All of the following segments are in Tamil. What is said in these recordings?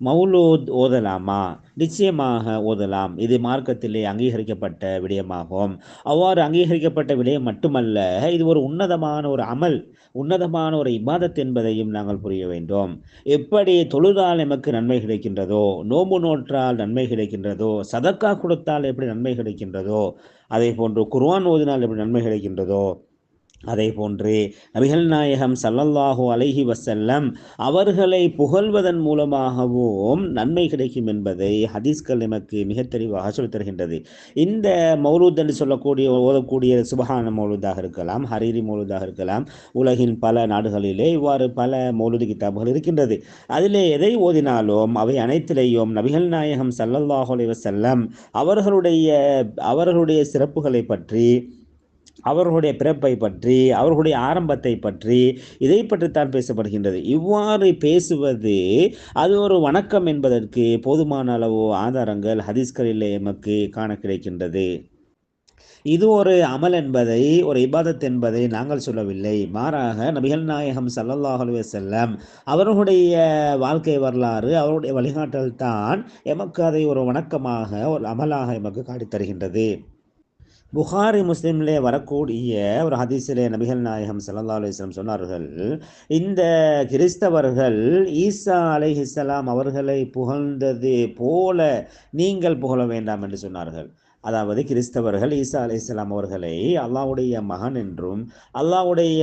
மௌலூத் ஓதலாமா? நிச்சயமாக ஓதலாம். இது மார்க்கத்திலே அங்கீகரிக்கப்பட்ட விடயமாகும். அவ்வாறு அங்கீகரிக்கப்பட்ட விடயம் மட்டுமல்ல இது ஒரு உன்னதமான ஒரு அமல் உன்னதமான ஒரு இபாதத் என்பதையும் நாங்கள் புரிய வேண்டும். எப்படி தொழுதால் எமக்கு நன்மை கிடைக்கின்றதோ நோம்பு நோற்றால் நன்மை கிடைக்கின்றதோ சதக்கா கொடுத்தால் எப்படி நன்மை கிடைக்கின்றதோ அதே போன்று குர்வான் ஓதினால் எப்படி நன்மை கிடைக்கின்றதோ அதே போன்று நபிகள் நாயகம் சல்லல்லாஹு அலைஹி வசல்லம் அவர்களை புகழ்வதன் மூலமாகவும் நன்மை கிடைக்கும் என்பதை ஹதீஸ்கள் நமக்கு மிக தெளிவாக சொல்லித் தருகின்றது. இந்த மௌலூத் என்று சொல்லக்கூடிய ஓதக்கூடிய சுபஹான மௌலூதாக இருக்கலாம் ஹரீரி மௌலூதாக இருக்கலாம் உலகின் பல நாடுகளிலே இவ்வாறு பல மௌலூது கிதாபுகள் இருக்கின்றது. அதிலே எதை ஓதினாலும் அவை அனைத்திலேயும் நபிகள் நாயகம் சல்லல்லாஹு அலைஹி வஸல்லம் அவர்களுடைய அவர்களுடைய சிறப்புகளை பற்றி அவர்களுடைய பிறப்பை பற்றி அவர்களுடைய ஆரம்பத்தை பற்றி இதை பற்றித்தான் பேசப்படுகின்றது. இவ்வாறு பேசுவது அது ஒரு வணக்கம் என்பதற்கு போதுமான அளவு ஆதாரங்கள் ஹதீஸ்களிலே எமக்கு காண கிடைக்கின்றது. இது ஒரு அமல் என்பதை ஒரு இபாதத் என்பதை நாங்கள் சொல்லவில்லை. மாறாக நபிகள் நாயகம் சல்லல்லாஹு செல்லம் அவர்களுடைய வாழ்க்கை வரலாறு அவருடைய வழிகாட்டல் தான் எமக்கு அதை ஒரு வணக்கமாக ஒரு அமலாக எமக்கு காட்டித் தருகின்றது புகாரி முஸ்லீம்லே வரக்கூடிய ஒரு ஹதீஸிலே நபிகள் நாயகம் சல்லா அலைஹி சொன்னார்கள் இந்த கிறிஸ்தவர்கள் ஈசா அலைஹிஸ்ஸலாம் அவர்களை புகழ்ந்தது போல நீங்கள் புகழ வேண்டாம் என்று சொன்னார்கள். அதாவது கிறிஸ்தவர்கள் ஈசா அலைஹிஸ்ஸலாம் அவர்களை அல்லாவுடைய மகன் என்றும் அல்லாஹ்வுடைய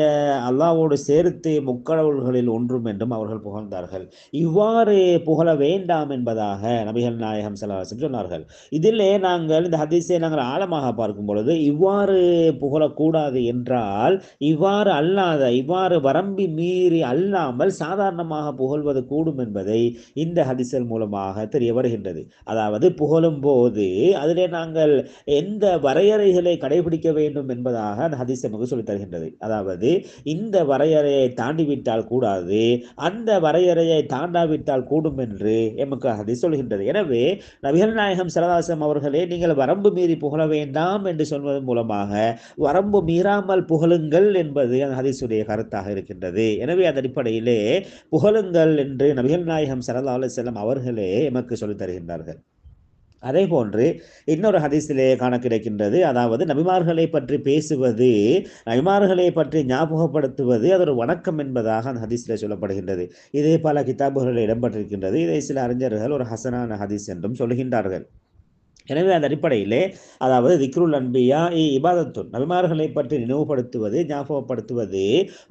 அல்லாவோடு சேர்த்து முக்கடவுள்களில் ஒன்றும் என்றும் அவர்கள் புகழ்ந்தார்கள். இவ்வாறு புகழ வேண்டாம் என்பதாக நபிகள் நாயகம் ஸல்லல்லாஹு சொன்னார்கள். இதிலே நாங்கள் இந்த ஹதீஸை நாங்கள் ஆழமாக பார்க்கும் பொழுது இவ்வாறு புகழக்கூடாது என்றால் இவ்வாறு அல்லாத இவ்வாறு வரம்பி மீறி அல்லாமல் சாதாரணமாக புகழ்வது கூடும் என்பதை இந்த ஹதிசல் மூலமாக தெரிய வருகின்றது. அதாவது புகழும் போது அதிலே நாங்கள் எந்த வரையறைகளை கடைபிடிக்க வேண்டும் என்பதாக அந்த ஹதீஸ் நமக்கு சொல்லித் தருகின்றது. அதாவது இந்த வரையறையை தாண்டிவிட்டால் கூடாது அந்த வரையறையை தாண்டாவிட்டால் கூடும் என்று எமக்கு ஹதீஸ் சொல்கின்றது. எனவே நபிகள் நாயகம் சரதாசம் அவர்களே நீங்கள் வரம்பு மீறி புகழ வேண்டாம் என்று சொல்வதன் மூலமாக வரம்பு மீறாமல் புகழுங்கள் என்பது அந்த ஹதீஸுடைய கருத்தாக இருக்கின்றது. எனவே அந்த அடிப்படையிலே புகழுங்கள் என்று நபிகள் நாயகம் சரதா அலுவலம் அவர்களே எமக்கு சொல்லித் தருகின்றார்கள். அதே போன்று இன்னொரு ஹதீஸிலே காண கிடைக்கின்றது அதாவது நபிமார்களை பற்றி பேசுவது நபிமார்களை பற்றி ஞாபகப்படுத்துவது அது ஒரு வணக்கம் என்பதாக அந்த ஹதீஸிலே சொல்லப்படுகின்றது. இது பல கிதாபுகளில் இடம்பெற்றிருக்கின்றது. இதை சில அறிஞர்கள் ஒரு ஹசனான ஹதீஸ் என்றும் சொல்கின்றார்கள் எனவே அந்த அடிப்படையிலே அதாவது திக்ருல் அன்பியா இ இபாதத்துன் நபிமார்களை பற்றி நினைவுபடுத்துவது ஞாபகப்படுத்துவது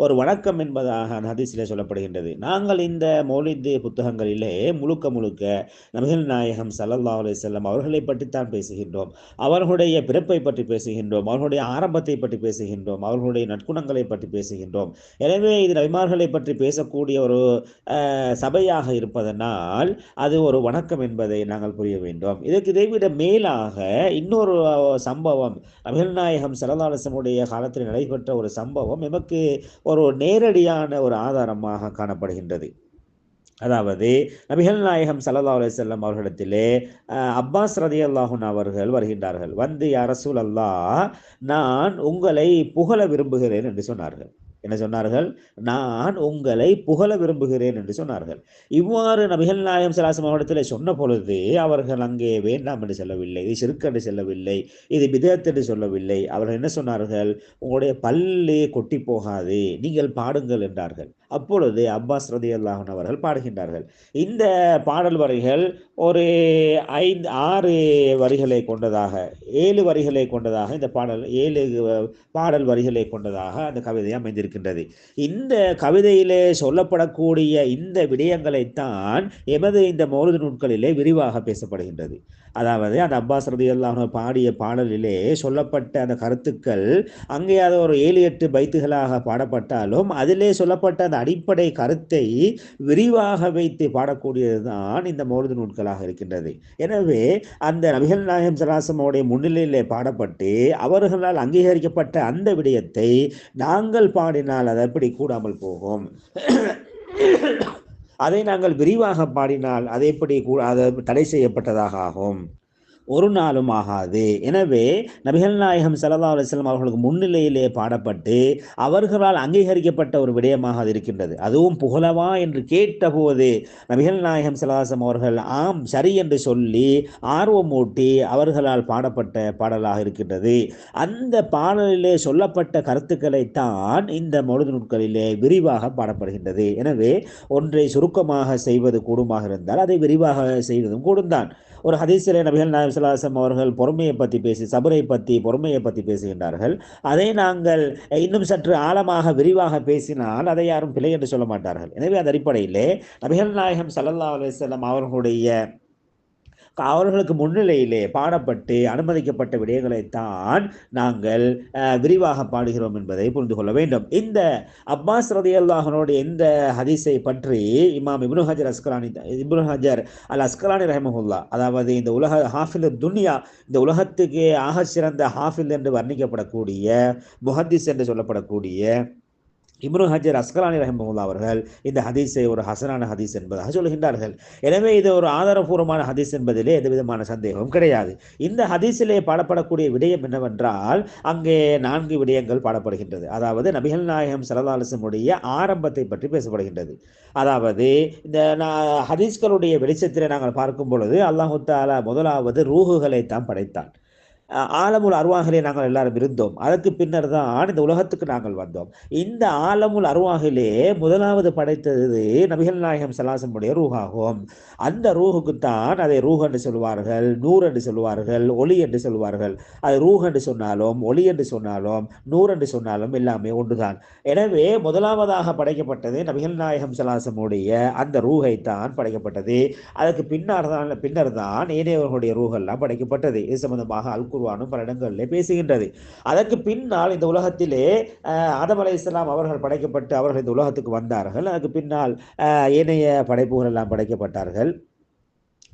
ஒரு வணக்கம் என்பதாக அந்த ஹதீஸிலே சொல்லப்படுகின்றது. நாங்கள் இந்த மௌலித் புத்தகங்களிலே முழுக்க முழுக்க நபிகள் நாயகம் சல்லல்லா அலி செல்லம் அவர்களை பற்றித்தான் பேசுகின்றோம். அவர்களுடைய பிறப்பை பற்றி பேசுகின்றோம். அவர்களுடைய ஆரம்பத்தை பற்றி பேசுகின்றோம். அவர்களுடைய நற்குணங்களை பற்றி பேசுகின்றோம். எனவே இது நபிமார்களை பற்றி பேசக்கூடிய ஒரு சபையாக இருப்பதனால் அது ஒரு வணக்கம் என்பதை நாங்கள் புரிய வேண்டும். இதற்கு இதைவிட மேலாக இன்னொரு சம்பவம். நபிகள் நாயகம் சரதாலசனுடைய காலத்தில் நடைபெற்ற ஒரு சம்பவம் எமக்கு ஒரு நேரடியான ஒரு ஆதாரமாக காணப்படுகின்றது. அதாவது நபிகள் நாயகம் சல்லா அலுவலம் அவர்களிடத்திலே அப்பாஸ் ரதி அல்லாஹூன் அவர்கள் வருகின்றார்கள். வந்து அரசூல் அல்லாஹ் நான் உங்களை புகழ விரும்புகிறேன் என்று சொன்னார்கள். என்ன சொன்னார்கள்? நான் உங்களை புகழ விரும்புகிறேன் என்று சொன்னார்கள். இவ்வாறு நபிகள் நாயம் சலாசம் அவரிடத்தில் சொன்ன பொழுது அவர்கள் அங்கே வேண்டாம் என்று சொல்லவில்லை இது சிறுக்கு என்று சொல்லவில்லை இது என்று சொல்லவில்லை. அவர்கள் என்ன சொன்னார்கள்? உங்களுடைய பல்லு கொட்டி போகாது நீங்கள் பாடுங்கள் என்றார்கள். அப்பொழுது அப்பாஸ் ரதி அல்லாஹன் அவர்கள் பாடுகின்றார்கள். இந்த பாடல் வரிகள் ஒரு ஐந்து ஆறு வரிகளை கொண்டதாக ஏழு வரிகளை கொண்டதாக இந்த பாடல் ஏழு பாடல் வரிகளை கொண்டதாக அந்த கவிதை அமைந்திருக்கின்றது. இந்த கவிதையிலே சொல்லப்படக்கூடிய இந்த விடயங்களைத்தான் எமது இந்த மௌலித நூட்களிலே விரிவாக பேசப்படுகின்றது. அதாவது அந்த அப்பாஸ் ரதி பாடிய பாடலிலே சொல்லப்பட்ட அந்த கருத்துக்கள் அங்கே அது ஒரு ஏழு எட்டு பைத்துகளாக பாடப்பட்டாலும் அதிலே சொல்லப்பட்ட அந்த அடிப்படை கருத்தை விரிவாக வைத்து பாடக்கூடியதுதான் இந்த மௌலித நூல்களாக இருக்கின்றது. எனவே அந்த நபிகள் நாயகம் சலாசமோடைய முன்னிலையிலே பாடப்பட்டு அவர்களால் அங்கீகரிக்கப்பட்ட அந்த விடயத்தை நாங்கள் பாடினால் அது எப்படி கூடாமல் போகும்? அதை நாங்கள் விரிவாக பாடினால் அதை எப்படி கூ அது தடை செய்யப்பட்டதாக ஆகும். ஒரு நாளும் ஆகாது. எனவே நபிகள் நாயகம் சல்லா அலுவலம் அவர்களுக்கு முன்னிலையிலே பாடப்பட்டு அவர்களால் அங்கீகரிக்கப்பட்ட ஒரு விடயமாக அது இருக்கின்றது. அதுவும் புகழவா என்று கேட்டபோது நபிகள் நாயகம் சல்லாசம் அவர்கள் ஆம் சரி என்று சொல்லி ஆர்வமூட்டி அவர்களால் பாடப்பட்ட பாடலாக இருக்கின்றது. அந்த பாடலிலே சொல்லப்பட்ட கருத்துக்களை தான் இந்த மொழுது நூட்களிலே விரிவாக பாடப்படுகின்றது. எனவே ஒன்றை சுருக்கமாக செய்வது கூடுமாக இருந்தால் அதை விரிவாக செய்வதும் கூடும் தான் ஒரு ஹதீஸிலே நபிகள் நாயம் சலாசம் அவர்கள் பொறுமையை பற்றி பேசி சபரை பற்றி பொறுமையை பற்றி பேசுகின்றார்கள். அதை நாங்கள் இன்னும் சற்று ஆழமாக விரிவாக பேசினால் அதை யாரும் பிழை என்று சொல்ல மாட்டார்கள். எனவே அது அடிப்படையிலே நபிகள் நாயகம் சல்லல்லா அலுவலம் அவர்களுடைய அவர்களுக்கு முன்னிலையிலே பாடப்பட்டு அனுமதிக்கப்பட்ட விடயங்களைத்தான் நாங்கள் விரிவாக பாடுகிறோம் என்பதை புரிந்து கொள்ள வேண்டும். இந்த அப்பாஸ் ரதி இந்த ஹதீஸை பற்றி இமாம் இப்னு ஹஜர் அஸ்கலானி இப்னு ஹஜர் அல் அஸ்கலானி ரஹமஹுல்லா அதாவது இந்த உலக ஹாஃபில் துனியா இந்த உலகத்துக்கு ஆக சிறந்த ஹாஃபில் என்று வர்ணிக்கப்படக்கூடிய முஹத்திஸ் என்று சொல்லப்படக்கூடிய இப்னு ஹஜர் அஸ்கலானி ரஹமுல்லா அவர்கள் இந்த ஹதீஸை ஒரு ஹசனான ஹதீஸ் என்பதாக சொல்கின்றார்கள் எனவே இது ஒரு ஆதாரபூர்வமான ஹதீஸ் என்பதிலே எந்த விதமான சந்தேகமும் கிடையாது. இந்த ஹதீஸிலே பாடப்படக்கூடிய விடயம் என்னவென்றால் அங்கே நான்கு விடயங்கள் பாடப்படுகின்றது. அதாவது நபிகள் நாயகம் சரதாலசனுடைய ஆரம்பத்தை பற்றி பேசப்படுகின்றது. அதாவது இந்த ஹதீஸ்களுடைய வெளிச்சத்திலே நாங்கள் பார்க்கும் பொழுது அல்லாஹு தாலா முதலாவது ரூஹுகளை தான் படைத்தான். ஆலமுல் அருவாகிலே நாங்கள் எல்லாரும் இருந்தோம். அதற்கு பின்னர் தான் இந்த உலகத்துக்கு நாங்கள் வந்தோம். இந்த ஆலமுல் அருவாகிலே முதலாவது படைத்தது நபிகள் நாயகம் சலாசனுடைய ரூஹாகும். அந்த ரூஹுக்குத்தான் அதை ரூஹ் என்று சொல்வார்கள் நூறு என்று சொல்வார்கள் ஒளி என்று சொல்வார்கள் அது ரூஹ் என்று சொன்னாலும் ஒளி என்று சொன்னாலும் நூறு என்று சொன்னாலும் எல்லாமே ஒன்றுதான். எனவே முதலாவதாக படைக்கப்பட்டது நபிகள் நாயகம் சலாசமுடைய அந்த ரூஹை தான் படைக்கப்பட்டது. அதற்கு பின்னர் தான் பின்னர் தான் ஏனையவர்களுடைய ரூஹெல்லாம் படைக்கப்பட்டது. இது சம்பந்தமாக அல்குர் குர்வானும் பல இடங்களிலே பேசுகின்றது. அதற்கு பின்னால் இந்த உலகத்திலே ஆதம் அலை இஸ்லாம் அவர்கள் படைக்கப்பட்டு அவர்கள் இந்த உலகத்துக்கு வந்தார்கள். அதுக்கு பின்னால் ஏனைய படைப்புகள் எல்லாம் படைக்கப்பட்டார்கள்.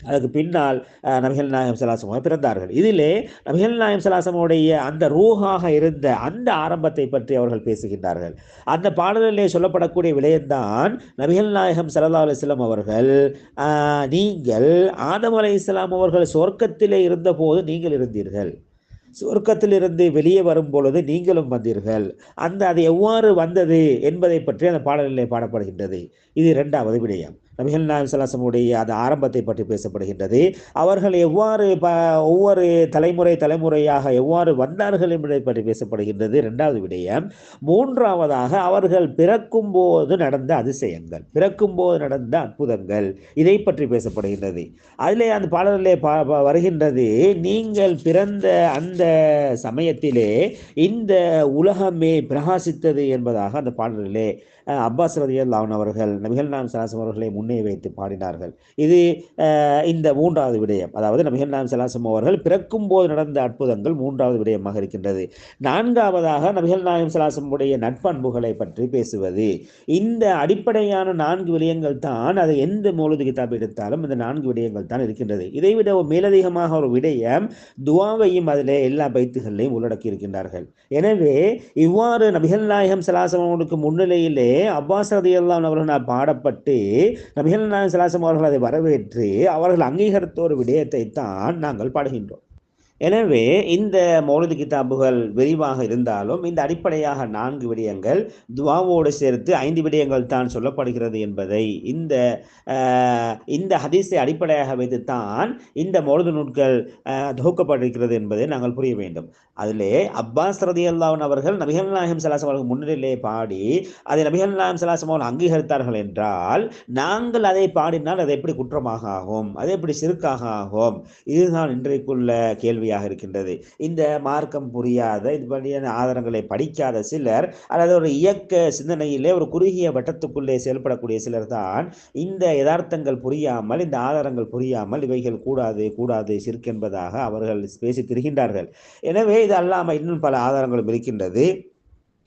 அதுக்கு பின்னால் நபிகள் நாயம் சலாசமாக பிறந்தார்கள். இதிலே நபிகள் நாயம் சலாசமுடைய அந்த ரூஹாக இருந்த அந்த ஆரம்பத்தை பற்றி அவர்கள் பேசுகின்றார்கள். அந்த பாடலிலே சொல்லப்படக்கூடிய விடயம்தான் நபிகள் நாயகம் சல்லா அலிஸ்லாம் அவர்கள் நீங்கள் ஆதம் அலை இஸ்லாம் அவர்கள் சொர்க்கத்திலே இருந்தபோது நீங்கள் இருந்தீர்கள். சொர்க்கத்திலிருந்து வெளியே வரும் பொழுது நீங்களும் வந்தீர்கள். அந்த அது எவ்வாறு வந்தது என்பதை பற்றி அந்த பாடலிலே பாடப்படுகின்றது. இது இரண்டாவது விடயம். நபிகள் நாயம் சலாசமுடைய அந்த ஆரம்பத்தை பற்றி பேசப்படுகின்றது. அவர்கள் எவ்வாறு ப ஒவ்வொரு தலைமுறை தலைமுறையாக எவ்வாறு வந்தார்கள் என்பதை பற்றி பேசப்படுகின்றது. இரண்டாவது விடயம் மூன்றாவதாக அவர்கள் பிறக்கும் போது நடந்த அதிசயங்கள் பிறக்கும் போது நடந்த அற்புதங்கள் இதை பற்றி பேசப்படுகின்றது. அதிலே அந்த பாடலிலே வருகின்றது நீங்கள் பிறந்த அந்த சமயத்திலே இந்த உலகமே பிரகாசித்தது என்பதாக அந்த பாடலிலே அப்பாஸ் ரதியல்லான் அவர்கள் நபிகள் நாம் சலாசம் அவர்களை முன்னே வைத்து பாடினார்கள். இது இந்த மூன்றாவது விடயம். அதாவது நபிகள் நாம் சலாசம் அவர்கள் பிறக்கும் போது நடந்த அற்புதங்கள் மூன்றாவது விடயமாக இருக்கின்றது. நான்காவதாக நபிகள் நாயம் சலாசமுடைய நட்பண்புகளை பற்றி பேசுவது. இந்த அடிப்படையான நான்கு விடயங்கள் தான் அதை எந்த மூலது கிதாப் எடுத்தாலும் இந்த நான்கு விடயங்கள் தான் இருக்கின்றது. இதைவிட மேலதிகமாக ஒரு விடயம் துவாவையும் அதிலே எல்லா பைத்துகளையும் உள்ளடக்கி இருக்கின்றார்கள். எனவே இவ்வாறு நபிகள் நாயகம் சலாசமனுக்கு முன்னிலையிலே அப்பாஸ் ரதி எல்லாம் அவர்கள் பாடப்பட்டு நபிகள் நாயன் சலாசம் அவர்கள் அதை வரவேற்று அவர்கள் அங்கீகரித்த ஒரு விடயத்தை தான் நாங்கள் பாடுகின்றோம். எனவே இந்த மௌலது கிதாபுகள் விரிவாக இருந்தாலும் இந்த அடிப்படையாக நான்கு விடயங்கள் துவாவோடு சேர்த்து ஐந்து விடயங்கள் தான் சொல்லப்படுகிறது என்பதை இந்த இந்த ஹதீஸை அடிப்படையாக வைத்து தான் இந்த மௌலது நூட்கள் தொகுக்கப்பட்டிருக்கிறது என்பதை நாங்கள் புரிய வேண்டும். அதிலே அப்பாஸ் ரதி அல்லாவன் அவர்கள் நபிகள் நாயகம் சலாசம் அவர்கள் முன்னிலையிலே பாடி அதை நபிகள் நாயகம் சலாசம் அவர்கள் அங்கீகரித்தார்கள் என்றால் நாங்கள் அதை பாடினால் அது எப்படி குற்றமாக ஆகும் அது எப்படி சிறுக்காக ஆகும் இதுதான் இன்றைக்குள்ள கேள்வி கேள்வியாக இருக்கின்றது. இந்த மார்க்கம் புரியாத இது பண்ணியான ஆதாரங்களை படிக்காத சிலர் அல்லது ஒரு இயக்க சிந்தனையிலே ஒரு குறுகிய வட்டத்துக்குள்ளே செயல்படக்கூடிய சிலர் தான் இந்த யதார்த்தங்கள் புரியாமல் இந்த ஆதாரங்கள் புரியாமல் இவைகள் கூடாது கூடாது சிற்கென்பதாக அவர்கள் பேசி திரிகின்றார்கள். எனவே இது அல்லாமல் இன்னும் பல ஆதாரங்களும் இருக்கின்றது.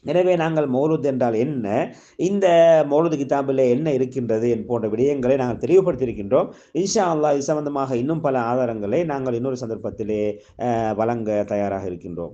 எனவே நாங்கள் மௌலுத் என்றால் என்ன? இந்த மௌலுது கிதாபில் என்ன இருக்கின்றது போன்ற விடயங்களை நாங்கள் தெளிவுபடுத்தியிருக்கின்றோம். இன்ஷா அல்லா இது சம்பந்தமாக இன்னும் பல ஆதாரங்களை நாங்கள் இன்னொரு சந்தர்ப்பத்திலே வழங்க தயாராக இருக்கின்றோம்.